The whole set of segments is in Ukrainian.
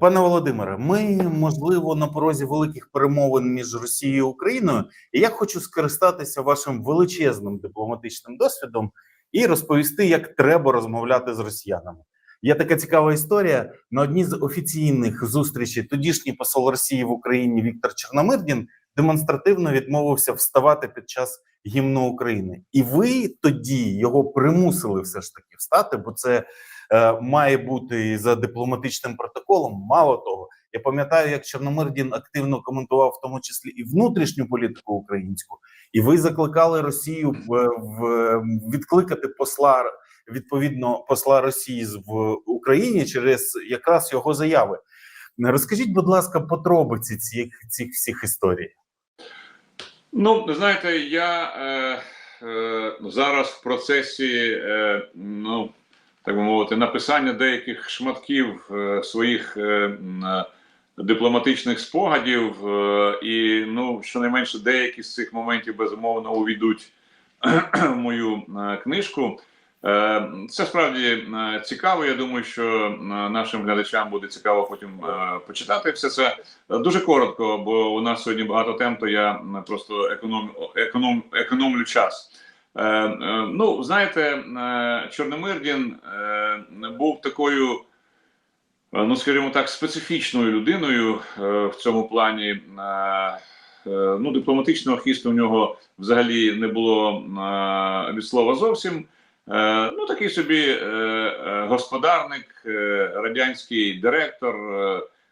Пане Володимире, ми можливо на порозі великих перемовин між Росією і Україною, і я хочу скористатися вашим величезним дипломатичним досвідом і розповісти, як треба розмовляти з росіянами. Є така цікава історія. На одній з офіційних зустрічей тодішній посол Росії в Україні Віктор Чорномирдін демонстративно відмовився вставати під час гімну України, і ви тоді його примусили все ж таки встати, бо це має бути за дипломатичним протоколом. Мало того, я пам'ятаю, як Чорномирдін активно коментував, в тому числі і внутрішню політику українську, і ви закликали Росію в, в відкликати посла відповідно посла Росії в Україні через якраз його заяви. Розкажіть, будь ласка, подробиці цих цих всіх історій. Ну, знаєте, я е, е, зараз в процесі, е, ну так би мовити, написання деяких шматків е, своїх е, е, дипломатичних спогадів, і ну, щонайменше деякі з цих моментів безумовно увійдуть в мою книжку. Це справді цікаво. Я думаю, що нашим глядачам буде цікаво потім почитати все це. Дуже коротко, бо у нас сьогодні багато тем, то я просто економ, економ, економлю час. Е, е, ну, знаєте, е, Чорномирдін був такою, ну скажімо так, специфічною людиною в цьому плані. Ну, дипломатичного хисту в нього взагалі не було від слова зовсім. Ну, такий собі господарник, радянський директор.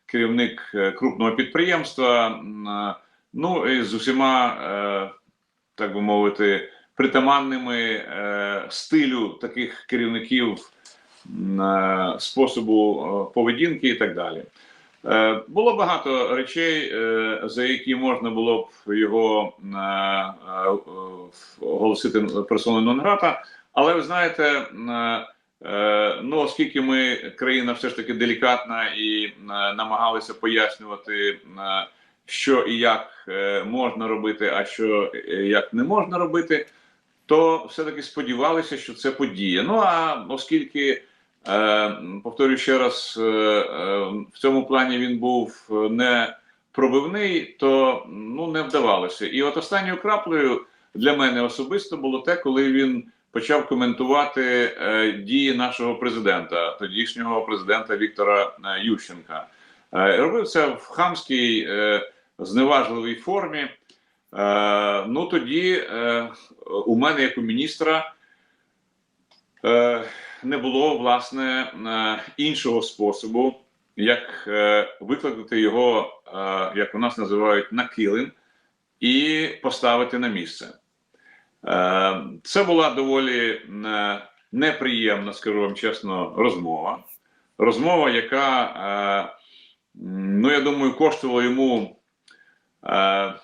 Керівник крупного підприємства. Ну і з усіма, так би мовити, притаманними е, стилю таких керівників е, способу е, поведінки і так далі. Було багато речей, за які можна було б його оголосити персоною нон-грата, але ви знаєте, Ну, оскільки ми країна все ж таки делікатна і намагалися пояснювати, що і як можна робити, а що як не можна робити, то все-таки сподівалися, що це подія. Ну а оскільки, е, повторюю ще раз, е, е, в цьому плані він був не пробивний, то ну не вдавалося. І от останньою краплею для мене особисто було те, коли він почав коментувати е, дії нашого президента, тодішнього президента Віктора е, Ющенка. Е, робив це в хамській е, зневажливій формі. Е, ну тоді е, у мене, як у міністра, е, не було власне е, іншого способу, як е, викликати його, е, як у нас називають, на килим і поставити на місце. Е, Це була доволі е, неприємна, скажу вам чесно, розмова. Розмова, яка, е, ну я думаю, коштувала йому е,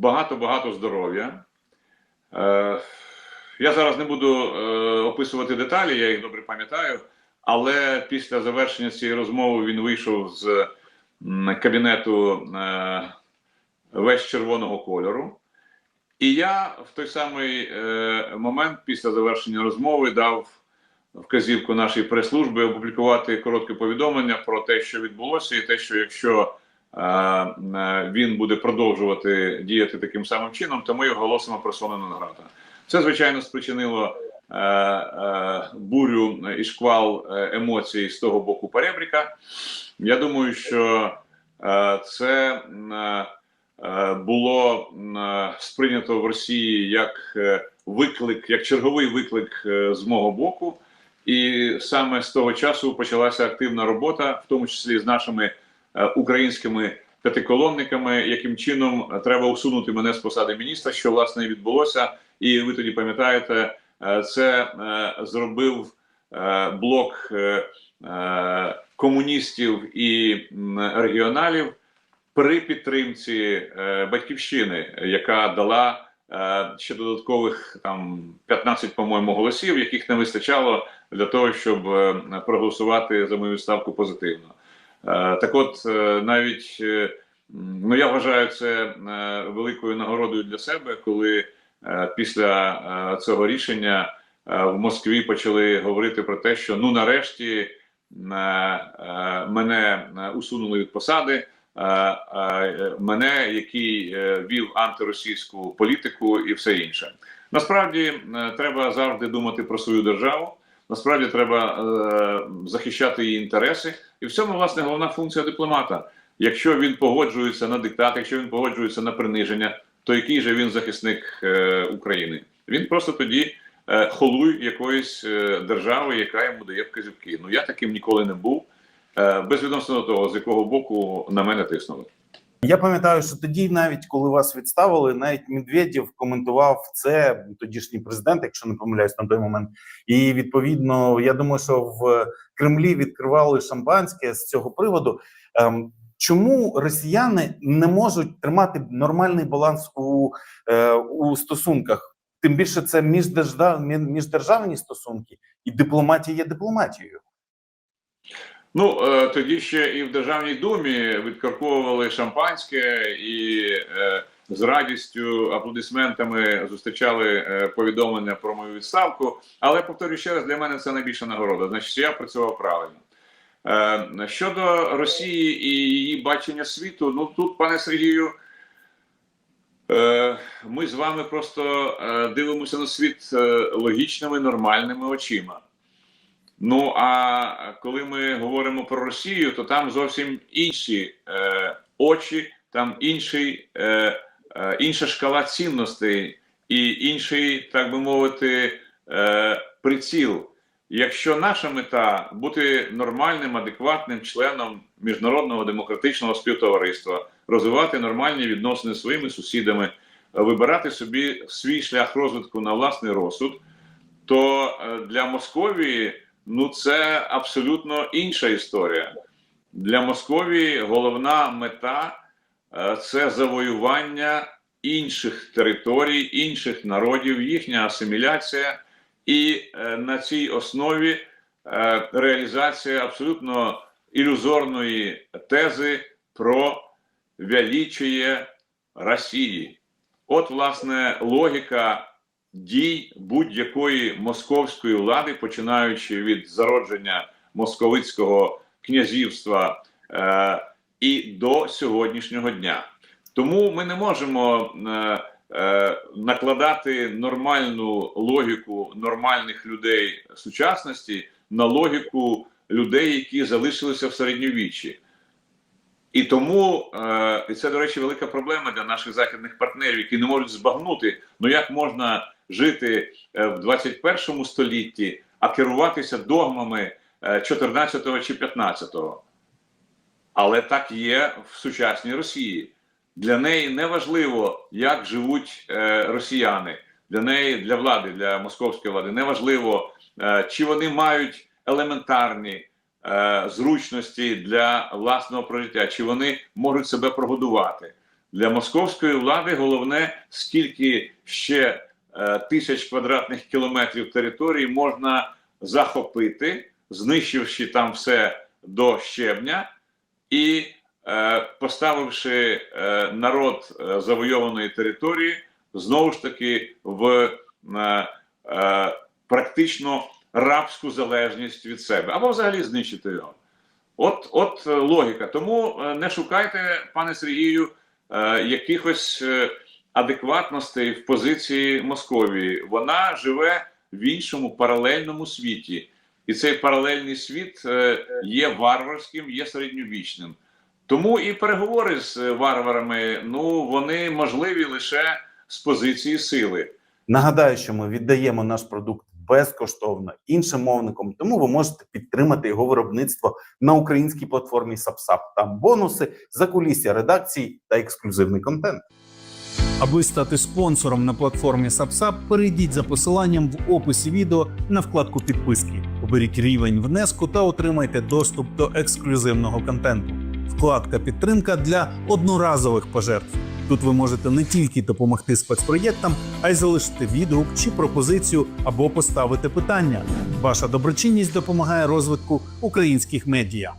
багато-багато здоров'я. Е, Я зараз не буду е, описувати деталі, я їх добре пам'ятаю. Але після завершення цієї розмови він вийшов з кабінету е, весь червоного кольору. І я в той самий момент, після завершення розмови, дав вказівку нашій прес-службі опублікувати коротке повідомлення про те, що відбулося, і те, що якщо він буде продовжувати діяти таким самим чином, то ми його оголосимо персоною нон-грата. Це звичайно спричинило е, е, бурю і шквал е, емоцій з того боку перебріка. Я думаю, що е, це. Е, е, було е, сприйнято в Росії як е, виклик, як черговий виклик е, з мого боку. І саме з того часу почалася активна робота, в тому числі з нашими е, українськими п'ятиколонниками, яким чином е, треба усунути мене з посади міністра, що власне відбулося. І ви тоді пам'ятаєте, е, це е, зробив е, блок е, е, комуністів і регіоналів при підтримці е, батьківщини, яка дала е, ще додаткових там 15, по-моєму, голосів, яких не вистачало для того, щоб е, проголосувати за мою ставку позитивно. Е, так, от е, навіть е, ну я вважаю це великою нагородою для себе, коли після цього рішення в Москві почали говорити про те, що ну нарешті мене усунули від посади, мене, який вів антиросійську політику і все інше. Насправді треба завжди думати про свою державу. Насправді треба е, захищати її інтереси, і в цьому власне головна функція дипломата. Якщо він погоджується на диктат, якщо він погоджується на приниження, то який же він захисник е, України? Він просто тоді е, холуй якоїсь е, держави, яка йому дає вказівки. Ну я таким ніколи не був, е, безвідносно до того, з якого боку на мене тиснули. Я пам'ятаю, що тоді, навіть коли вас відставили, навіть Медведєв коментував це тодішній президент, якщо не помиляюсь на той момент. І відповідно, я думаю, що в Кремлі відкривали шампанське з цього приводу. Ем, Чому росіяни не можуть тримати нормальний баланс у, е, у стосунках? Тим більше це міждержав, міждержавні стосунки, і дипломатія є дипломатією. Ну е, тоді ще і в Державній думі відкарковували шампанське і е, з радістю, аплодисментами зустрічали е, повідомлення про мою відставку. Але повторюю ще раз, для мене це найбільша нагорода. Значить, я працював правильно. Щодо Росії і її бачення світу, ну тут, пане Сергію, ми з вами просто дивимося на світ логічними, нормальними очима. Ну а коли ми говоримо про Росію, то там зовсім інші е, очі, там інший, е, е, інша шкала цінностей і інший, так би мовити, е, приціл. Якщо наша мета бути нормальним, адекватним членом міжнародного демократичного співтовариства, розвивати нормальні відносини з своїми сусідами, вибирати собі свій шлях розвитку на власний розсуд, то е, для Московії ну це абсолютно інша історія. Для Московії головна мета е, це завоювання інших територій, інших народів, їхня асиміляція, і е, на цій основі е, реалізація абсолютно ілюзорної тези про величіє Росії. От, власне, логіка дій будь-якої московської влади, починаючи від зародження московицького князівства е, і до сьогоднішнього дня. Тому ми не можемо е, е, накладати нормальну логіку нормальних людей сучасності на логіку людей, які залишилися в середньовіччі. І тому е, і це, до речі, велика проблема для наших західних партнерів, які не можуть збагнути, ну як можна жити е, в 21 столітті, а керуватися догмами е, 14 чи 15. Але так є в сучасній Росії. Для неї не важливо, як живуть е, росіяни. Для неї, для влади, для московської влади, не важливо, е, чи вони мають елементарні е, зручності для власного прожиття, чи вони можуть себе прогодувати. Для московської влади головне, скільки ще е, тисяч квадратних кілометрів території можна захопити, знищивши там все до щебня і е, поставивши е, народ е, завойованої території знову ж таки в е, е, практично рабську залежність від себе або взагалі знищити його. От, от е, логіка. Тому е, не шукайте, пане Сергію, е, якихось адекватностей в позиції Московії. Вона живе в іншому паралельному світі. І цей паралельний світ е, є варварським, є середньовічним. Тому і переговори з е, варварами ну вони можливі лише з позиції сили. Нагадаю, що ми віддаємо наш продукт безкоштовно іншим мовникам, тому ви можете підтримати його виробництво на українській платформі SubSub. Там бонуси, закулісся редакцій та ексклюзивний контент. Аби стати спонсором на платформі SubSub, перейдіть за посиланням в описі відео на вкладку підписки. Оберіть рівень внеску та отримайте доступ до ексклюзивного контенту. Вкладка підтримка для одноразових пожертв. Тут ви можете не тільки допомогти спецпроєктам, а й залишити відгук чи пропозицію або поставити питання. Ваша доброчинність допомагає розвитку українських медіа.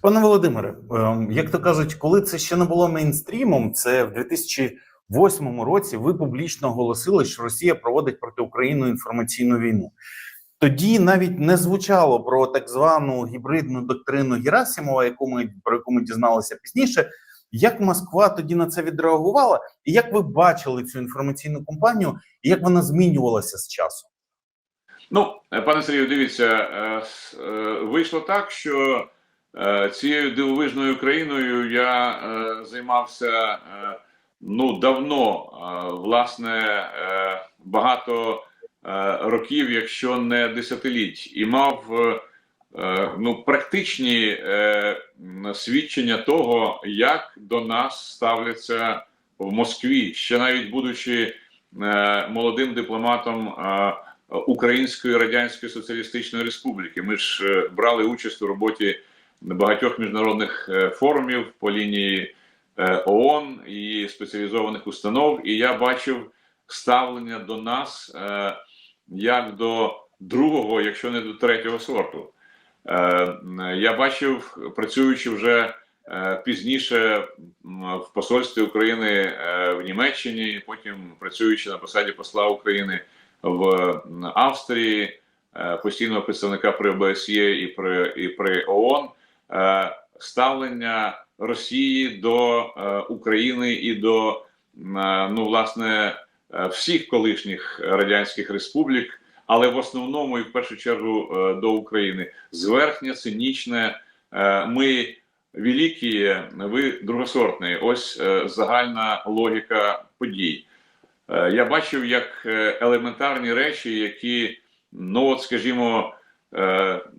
Пане Володимире, ем, як то кажуть, коли це ще не було мейнстрімом, це в 2008 році ви публічно оголосили, що Росія проводить проти України інформаційну війну. тоді навіть не звучало про так звану гібридну доктрину Герасимова, яку ми про яку ми дізналися пізніше. Як Москва тоді на це відреагувала, і як ви бачили цю інформаційну кампанію, і як вона змінювалася з часом? Ну, е, пане Сергію, дивіться, е, е, вийшло так, що цією дивовижною країною я займався ну давно, власне, е, багато е, років, якщо не десятиліть, і мав е, ну, практичні свідчення того, як до нас ставляться в Москві, ще навіть будучи молодим дипломатом. Української Радянської Соціалістичної Республіки. Ми ж брали участь у роботі багатьох міжнародних форумів по лінії ООН і спеціалізованих установ, і я бачив ставлення до нас е, як до другого, якщо не до третього сорту. Е, Я бачив, працюючи вже е, пізніше в посольстві України е, в Німеччині, потім працюючи на посаді посла України в Австрії, е, постійного представника при ОБСЄ і при і при ООН е, ставлення Росії до е, України і до е, ну власне е, всіх колишніх радянських республік, але в основному і в першу чергу до України зверхнє, цинічне. Ми великі, ви другосортні. Ось загальна логіка подій. Я бачив як елементарні речі, які, ну от скажімо,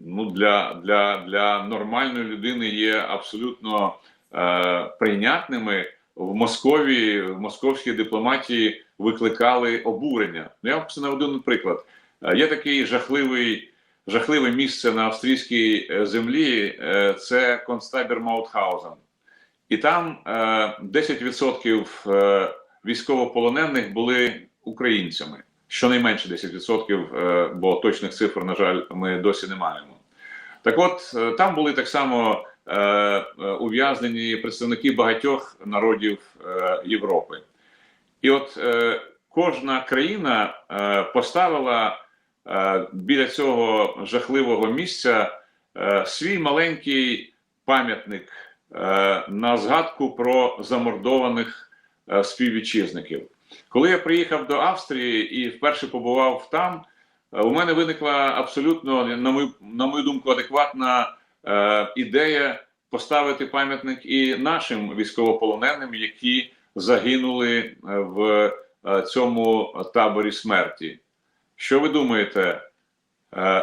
ну для, для, для нормальної людини є абсолютно е, прийнятними. В Московії, в московській дипломатії викликали обурення. Ну, Я вам це наведу приклад. Е, Є такий жахливий, жахливе місце на австрійській е, землі. е, Це концтабір Маутхаузен. І там е, 10% е, військовополонених були українцями. Щонайменше 10%, е, бо точних цифр, на жаль, ми досі не маємо. Так от, е, там були так само е, ув'язнені представники багатьох народів Європи. І от кожна країна поставила біля цього жахливого місця свій маленький пам'ятник на згадку про замордованих співвітчизників. Коли я приїхав до Австрії і вперше побував там, е, у мене виникла абсолютно, на мою, на мою думку, адекватна е, ідея поставити пам'ятник і нашим військовополоненим, які загинули е, в е, цьому таборі смерті. Що ви думаєте?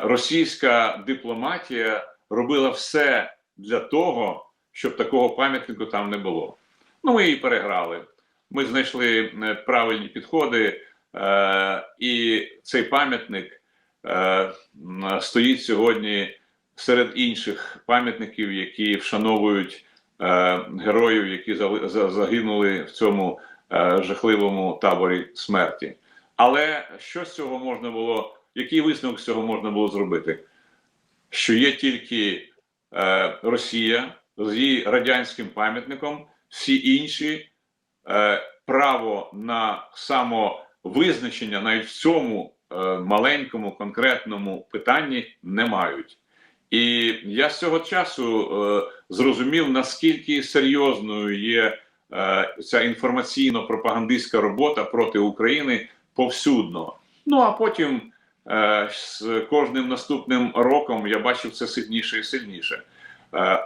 Російська дипломатія робила все для того, щоб такого пам'ятнику там не було. Ну, ми її переграли. Ми знайшли е, правильні підходи, е, і цей пам'ятник е, стоїть сьогодні серед інших пам'ятників, які вшановують героїв, які загинули в цьому жахливому таборі смерті. Але що з цього можна було? Який висновок з цього можна було зробити? Що є тільки Росія з її радянським пам'ятником, всі інші право на самовизначення навіть в цьому е, маленькому конкретному питанні не мають. І я з цього часу е, зрозумів, наскільки серйозною є е, ця інформаційно-пропагандистська робота проти України повсюдно. Ну а потім е, з кожним наступним роком я бачив це сильніше і сильніше. Е,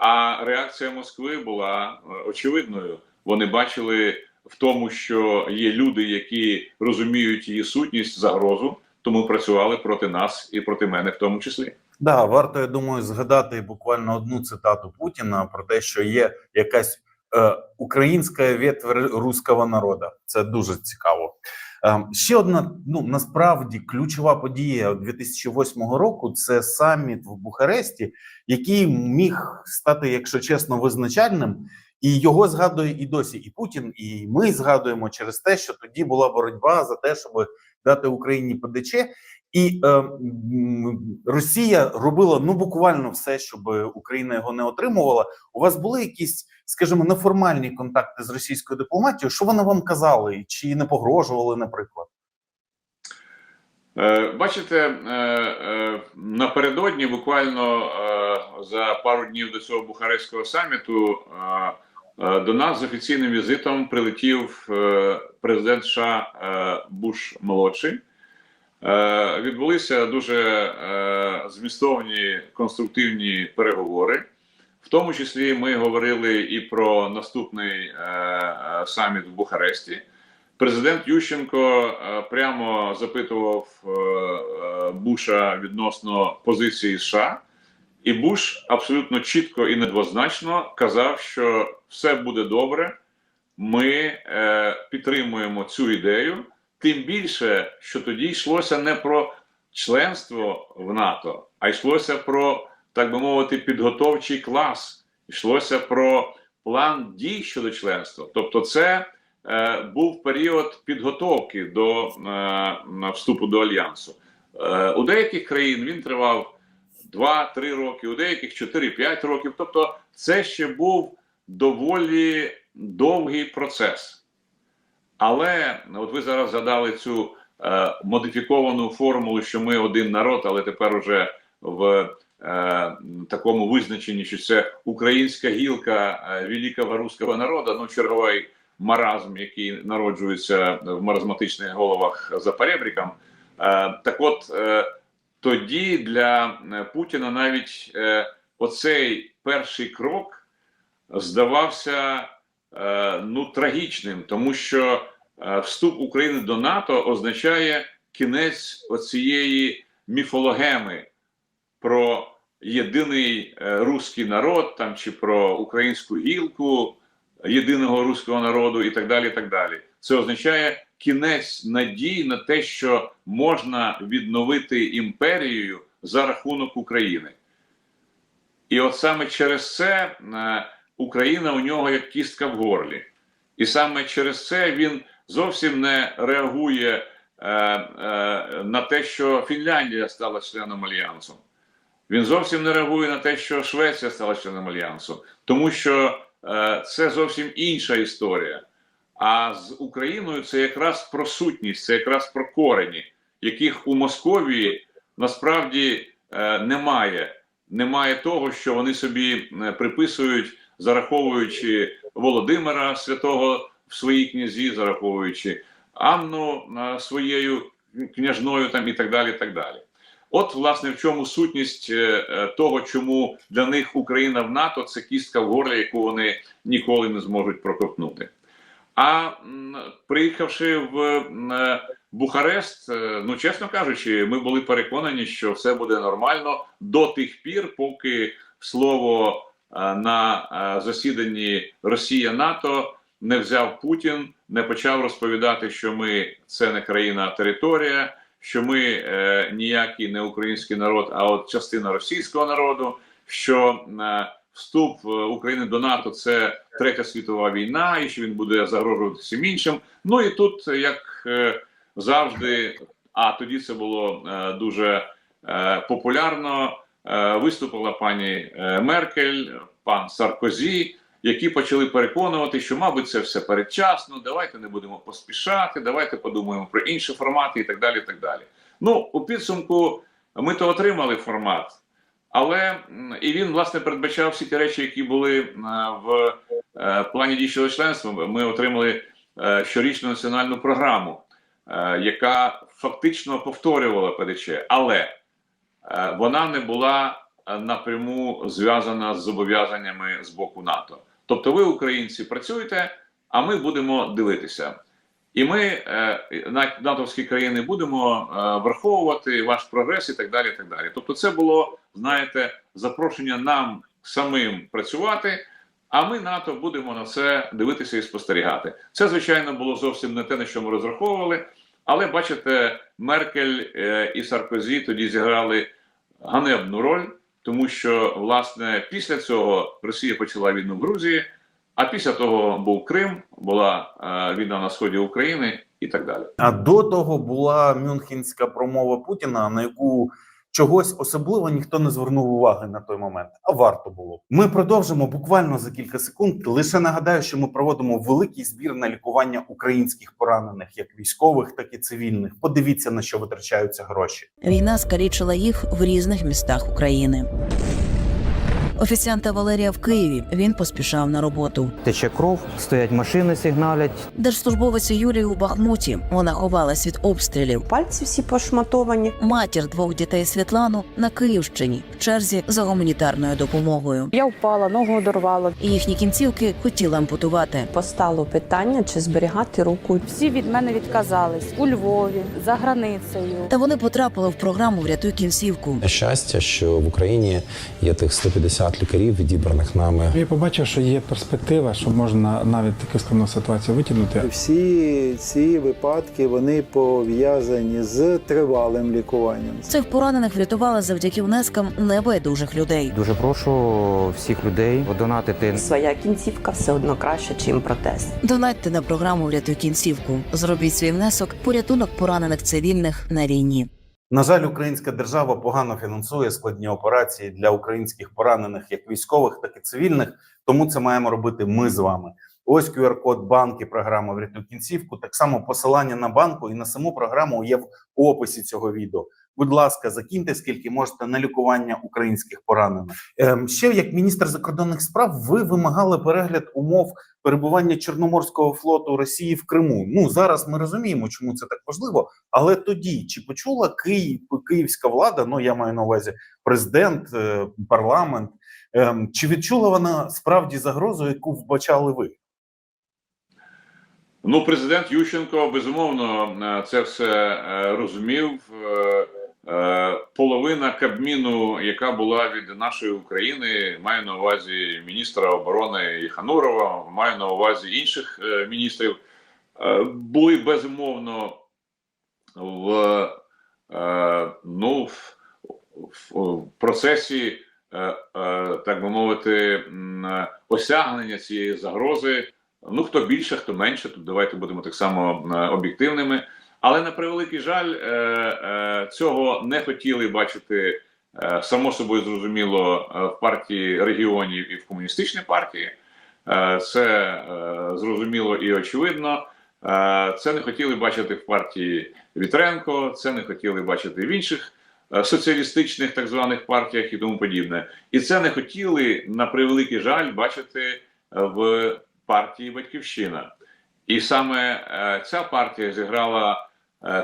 а реакція Москви була е, очевидною. Вони бачили в тому, що є люди, які розуміють її сутність, загрозу, тому працювали проти нас і проти мене, в тому числі. Да, варто, я думаю, згадати буквально одну цитату Путіна про те, що є якась е, українська ветвь руського народу. Це дуже цікаво. Е, ще одна, ну насправді ключова подія 2008 року це саміт в Бухаресті, який міг стати, якщо чесно, визначальним. І його згадує і досі і Путін, і ми згадуємо через те, що тоді була боротьба за те, щоб дати Україні ПДЧ. І е, Росія робила ну буквально все, щоб Україна його не отримувала. У вас були якісь, скажімо, неформальні контакти з російською дипломатією? Що вони вам казали? Чи не погрожували, наприклад? Е, Бачите, е, е, напередодні, буквально за пару днів до цього Бухарестського саміту, до нас з офіційним візитом прилетів е, президент США е, Буш молодший. Е, Відбулися дуже е, змістовні конструктивні переговори. В тому числі ми говорили і про наступний е, е, саміт в Бухаресті. Президент Ющенко е, прямо запитував е, е, Буша відносно позиції США, і Буш абсолютно чітко і недвозначно казав, що все буде добре. Ми е, підтримуємо цю ідею. Тим більше, що тоді йшлося не про членство в НАТО, а йшлося про, так би мовити, підготовчий клас. Йшлося про план дій щодо членства. Тобто, це е, був період підготовки до е, вступу до альянсу. Е, у деяких країн він тривав 2-3 роки, у деяких 4-5 років. Тобто, це ще був доволі довгий процес. Але от ви зараз згадали цю е, модифіковану формулу, що ми один народ, але тепер уже в е, такому визначенні, що це українська гілка е, великого руського народу, ну черговий маразм, який народжується в маразматичних головах за перебріком. Е, так от е, тоді для Путіна навіть е, оцей перший крок здавався е, ну трагічним, тому що е, вступ України до НАТО означає кінець оцієї міфологеми про єдиний е, руський народ, там чи про українську гілку єдиного руського народу, і так далі. і так далі. Це означає кінець надій на те, що можна відновити імперію за рахунок України. І от саме через це Україна у нього як кістка в горлі. І саме через це він зовсім не реагує е, е, на те, що Фінляндія стала членом альянсу. Він зовсім не реагує на те, що Швеція стала членом альянсу, тому що е, це зовсім інша історія. А з Україною це якраз про сутність, це якраз про корені, яких у Московії насправді е, немає. Немає того, що вони собі е, приписують, зараховуючи Володимира Святого в своїй князі, зараховуючи Анну своєю княжною там і так далі. і так далі. От, власне, в чому сутність е, е, того, чому для них Україна в НАТО це кістка в горлі, яку вони ніколи не зможуть проковтнути. А приїхавши в е, Бухарест, ну чесно кажучи, ми були переконані, що все буде нормально до тих пір, поки слово на е, засіданні Росія НАТО не взяв Путін, не почав розповідати, що ми це не країна, а територія, що ми е, ніякий не український народ, а от частина російського народу. що е, вступ е, України до НАТО це третя світова війна, і що він буде загрожувати всім іншим. Ну і тут, як е, завжди, а тоді це було е, дуже е, популярно. Е, Виступила пані е, Меркель, пан Саркозі, які почали переконувати, що, мабуть, це все передчасно. Давайте не будемо поспішати, давайте подумаємо про інші формати і так далі. і так далі. Ну, у підсумку ми то отримали формат. Але і він власне передбачав всі ті речі, які були е, в плані дій щодо членства. Ми отримали щорічну національну програму, яка фактично повторювала ПДЧ, але вона не була е, напряму зв'язана з зобов'язаннями з боку НАТО. Тобто, ви, українці, працюєте, а ми будемо дивитися. І ми, е, натовські країни, будемо е, враховувати ваш прогрес і так далі. і так далі. Тобто, це було, знаєте, запрошення нам самим працювати, а ми, НАТО, будемо на це дивитися і спостерігати. Це, звичайно, було зовсім не те, на що ми розраховували. Але бачите, Меркель е, і Саркозі тоді зіграли ганебну роль, тому що, власне, після цього Росія почала війну в Грузії. А після того був Крим, була е, війна на сході України і так далі. А до того була мюнхенська промова Путіна, на яку чогось особливо ніхто не звернув уваги на той момент, а варто було. Ми продовжимо буквально за кілька секунд. Лише нагадаю, що ми проводимо великий збір на лікування українських поранених, як військових, так і цивільних. Подивіться на що витрачаються гроші. Війна скалічила їх в різних містах України. Офіціанта Валерія в Києві він поспішав на роботу. Тече кров, стоять машини, сигналять. Держслужбовиця Юлії у Бахмуті. Вона ховалась від обстрілів. Пальці всі пошматовані. Матір двох дітей Світлану на Київщині в черзі за гуманітарною допомогою. Я впала, ногу одорвала. І їхні кінцівки хотіла ампутувати. Постало питання, чи зберігати руку. Всі від мене відказались у Львові, за границею. Та вони потрапили в програму Врятуй кінцівку. Щастя, що в Україні є тих 150 лікарів, відібраних нами. Я побачив, що є перспектива, що можна навіть таку складну ситуацію витягнути. Всі ці випадки вони пов'язані з тривалим лікуванням. Цих поранених врятували завдяки внескам небайдужих людей. Дуже прошу всіх людей донатити Своя кінцівка все одно краще, чим протез. Донатьте на програму Врятуй кінцівку. Зробіть свій внесок порятунок поранених цивільних на війні. На жаль, українська держава погано фінансує складні операції для українських поранених, як військових, так і цивільних. Тому це маємо робити ми з вами. Ось QR-код банки, програма «Врятуй кінцівку. Так само посилання на банку і на саму програму є в описі цього відео. Будь ласка, закиньте скільки можете на лікування українських поранених. Ем, ще як міністр закордонних справ, ви вимагали перегляд умов перебування Чорноморського флоту Росії в Криму. Ну зараз ми розуміємо, чому це так важливо. Але тоді чи почула Київ, київська влада? Ну я маю на увазі президент, е, парламент. ем, Чи відчула вона справді загрозу, яку вбачали ви? Ну, президент Ющенко безумовно е, це все е, розумів. Е, Половина Кабміну, яка була від нашої України, маю на увазі міністра оборони Ханурова, маю на увазі інших е, міністрів, е, були безумовно в, ну, в, процесі, так би мовити, осягнення цієї загрози. Ну, хто більше, хто менше, тут давайте будемо так само об'єктивними. Але на превеликий жаль, е, е, цього не хотіли бачити е, само собою зрозуміло в партії регіонів і в комуністичній партії. Це зрозуміло і очевидно. Це не хотіли бачити в партії Вітренко, це не хотіли бачити в інших соціалістичних так званих партіях і тому подібне. І це не хотіли на превеликий жаль бачити в партії Батьківщина. І саме ця партія зіграла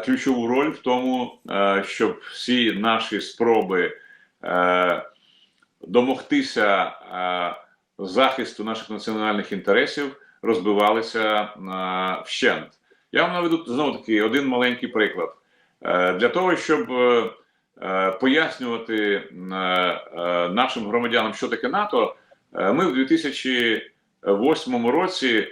ключову роль в тому, е, щоб всі наші спроби е, домогтися е, захисту наших національних інтересів розбивалися е, вщент. Я вам наведу знову таки один маленький приклад. Е, для того, щоб е, е, пояснювати е, е, нашим громадянам, що таке НАТО, е, ми в 2008 році е,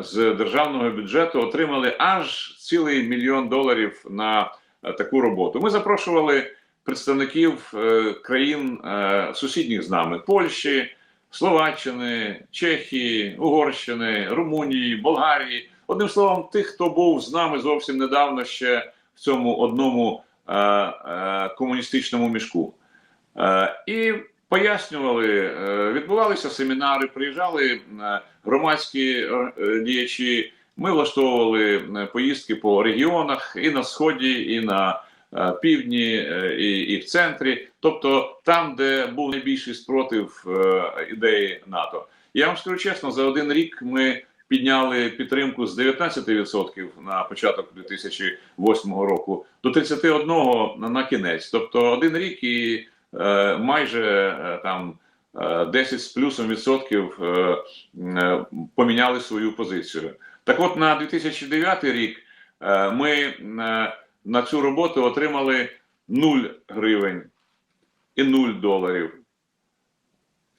з державного бюджету отримали аж цілий мільйон доларів на е, таку роботу. Ми запрошували представників е, країн е, сусідніх з нами: Польщі, Словаччини, Чехії, Угорщини, Румунії, Болгарії. Одним словом, тих, хто був з нами зовсім недавно ще в цьому одному е, е, комуністичному мішку. Е, і пояснювали, е, відбувалися семінари, приїжджали е, громадські е, діячі. Ми влаштовували е, поїздки по регіонах і на сході, і на е, півдні, е, і, і в центрі, тобто там, де був найбільший спротив е, ідеї НАТО. Я вам скажу чесно, за один рік ми підняли підтримку з 19% на початок 2008 року до 31% на, кінець. Тобто один рік і е, майже е, там е, 10 з плюсом відсотків е, е, поміняли свою позицію. Так от на 2009 рік е, ми е, на цю роботу отримали 0 гривень і 0 доларів.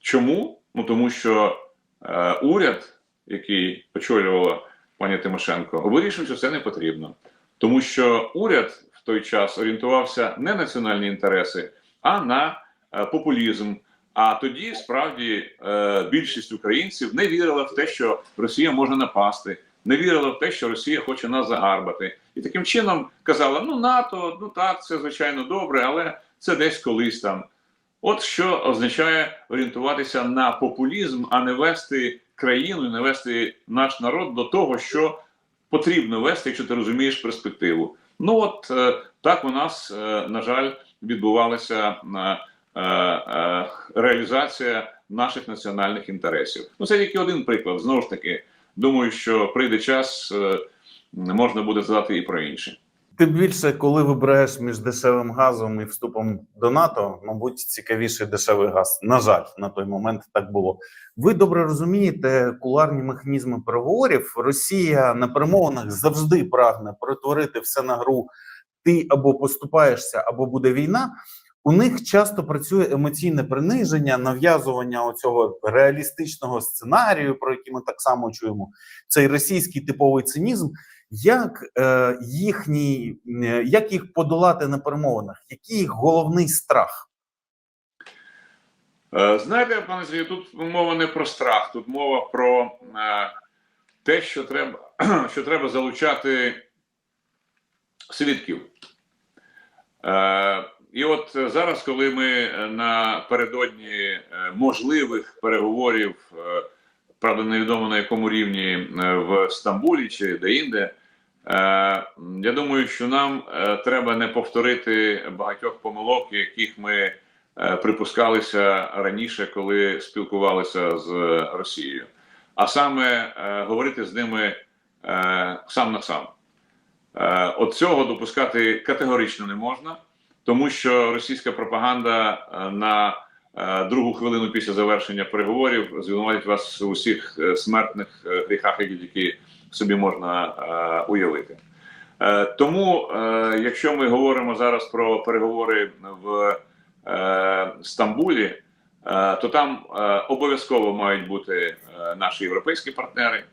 Чому? Ну тому що е, уряд, який очолювала пані Тимошенко, вирішив, що це не потрібно. Тому що уряд в той час орієнтувався не на національні інтереси, а на е, популізм. А тоді справді е, більшість українців не вірила в те, що Росія може напасти, не вірила в те, що Росія хоче нас загарбати, і таким чином казала: ну НАТО, ну так, це звичайно добре, але це десь колись там. От що означає орієнтуватися на популізм, а не вести країну, не вести наш народ до того, що потрібно вести, якщо ти розумієш перспективу. Ну от е, так у нас, е, на жаль, відбувалася е, реалізація наших національних інтересів. Ну це тільки один приклад. Знову ж таки, думаю, що прийде час, е, можна буде згадати і про інші. Тим більше, коли вибираєш між дешевим газом і вступом до НАТО, мабуть, цікавіший дешевий газ. На жаль, на той момент так було. Ви добре розумієте куларні механізми переговорів. Росія на перемовинах завжди прагне перетворити все на гру. Ти або поступаєшся, або буде війна. У них часто працює емоційне приниження, нав'язування оцього реалістичного сценарію, про який ми так само чуємо. Цей російський типовий цинізм. Як е, їхній, е, як їх подолати на перемовинах? Який їх головний страх? Е, Знаєте, пане Сергію, тут мова не про страх, тут мова про е, те, що треба, що треба залучати свідків. Е, і от зараз, коли ми напередодні е, можливих переговорів, е, правда, невідомо на якому рівні е, в Стамбулі чи де-інде, е, я думаю, що нам е, треба не повторити багатьох помилок, яких ми е, припускалися раніше, коли спілкувалися з Росією, а саме е, говорити з ними е, сам на сам. Е, От цього допускати категорично не можна, тому що російська пропаганда е, на е, другу хвилину після завершення переговорів звинуватить вас у усіх е, смертних гріхах, які собі можна уявити. Тому, якщо ми говоримо зараз про переговори в Стамбулі, то там обов'язково мають бути наші європейські партнери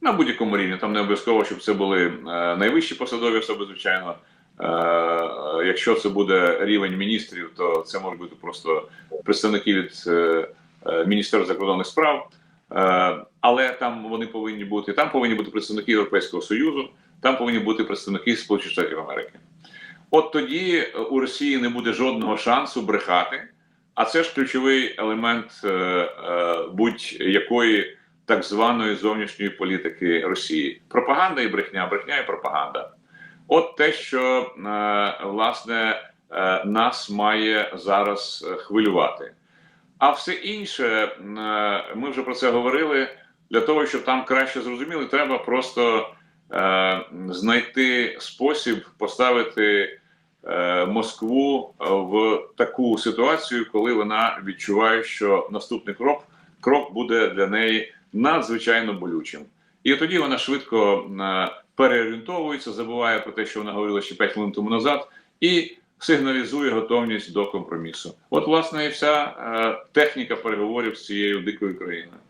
на будь-якому рівні. Там не обов'язково, щоб це були найвищі посадові особи, звичайно. Е, якщо це буде рівень міністрів, то це можуть бути просто представники від е, е, Міністерства закордонних справ. Але там вони повинні бути. Там повинні бути представники Європейського Союзу, там повинні бути представники Сполучених Штатів Америки. От тоді у Росії не буде жодного шансу брехати. А це ж ключовий елемент будь-якої так званої зовнішньої політики Росії. Пропаганда і брехня, брехня і пропаганда. От те, що е, власне е, нас має зараз е, хвилювати. А все інше, ми вже про це говорили. Для того, щоб там краще зрозуміли, треба просто знайти спосіб поставити Москву в таку ситуацію, коли вона відчуває, що наступний крок, крок буде для неї надзвичайно болючим. І тоді вона швидко переорієнтовується, забуває про те, що вона говорила ще 5 хвилин тому назад, і сигналізує готовність до компромісу. От, власне, і вся е, техніка переговорів з цією дикою країною.